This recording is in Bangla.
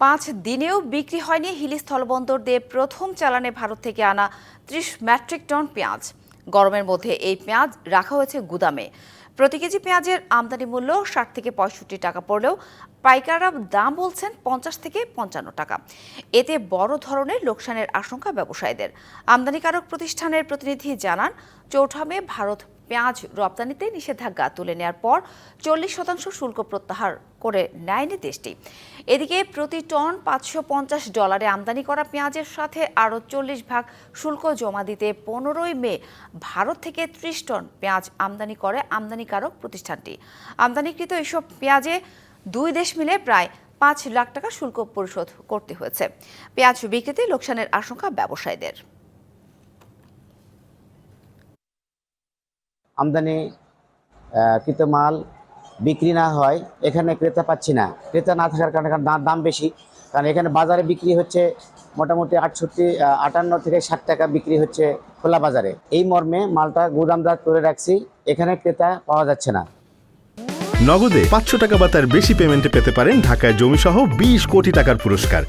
পাঁচ দিনেও বিক্রি হয়নি হিলি স্থলবন্দর দিয়ে প্রথম চালানে ভারত থেকে আনা ত্রিশ মেট্রিক টন পেঁয়াজ। গরমের মধ্যে এই পেঁয়াজ রাখা হয়েছে গুদামে। প্রতি কেজি পেঁয়াজের আমদানি মূল্য ষাট থেকে পঁয়ষট্টি টাকা পড়লেও পাইকাররা দাম বলছেন পঞ্চাশ থেকে পঞ্চান্ন টাকা। এতে বড় ধরনের লোকসানের আশঙ্কা ব্যবসায়ীদের। আমদানিকারক প্রতিষ্ঠানের প্রতিনিধি জানান, চৌঠা মে ভারত পেঁয়াজ রপ্তানিতে নিষেধাজ্ঞা তুলে নেওয়ার পর চল্লিশ শতাংশ শুল্ক প্রত্যাহার করে নেয়নি দেশটি। এদিকে প্রতি টন পাঁচশো পঞ্চাশ ডলারে আমদানি করা পেঁয়াজের সাথে আরও চল্লিশ ভাগ শুল্ক জমা দিতে পনেরোই মে ভারত থেকে ত্রিশ টন পেঁয়াজ আমদানি করে আমদানিকারক প্রতিষ্ঠানটি। আমদানিকৃত এসব পেঁয়াজে দুই দেশ মিলে প্রায় পাঁচ লাখ টাকা শুল্ক পরিশোধ করতে হয়েছে। পেঁয়াজ বিক্রিতে লোকসানের আশঙ্কা ব্যবসায়ীদের। আমদানি কৃত মাল বিক্রি না হয়, এখানে ক্রেতা পাচ্ছি না। ক্রেতা না থাকার কারণে কারণ দাম- দাম বেশি। কারণ এখানে বাজারে বিক্রি হচ্ছে মোটামুটি আটষট্টি আটান্ন থেকে ষাট টাকা বিক্রি হচ্ছে খোলা বাজারে। এই মর্মে মালটা গুদামদার করে রাখছি, এখানে ক্রেতা পাওয়া যাচ্ছে না। নগদে পাঁচশো টাকা বা তার বেশি পেমেন্টে পেতে পারেন ঢাকায় জমিসহ বিশ কোটি টাকার পুরস্কার।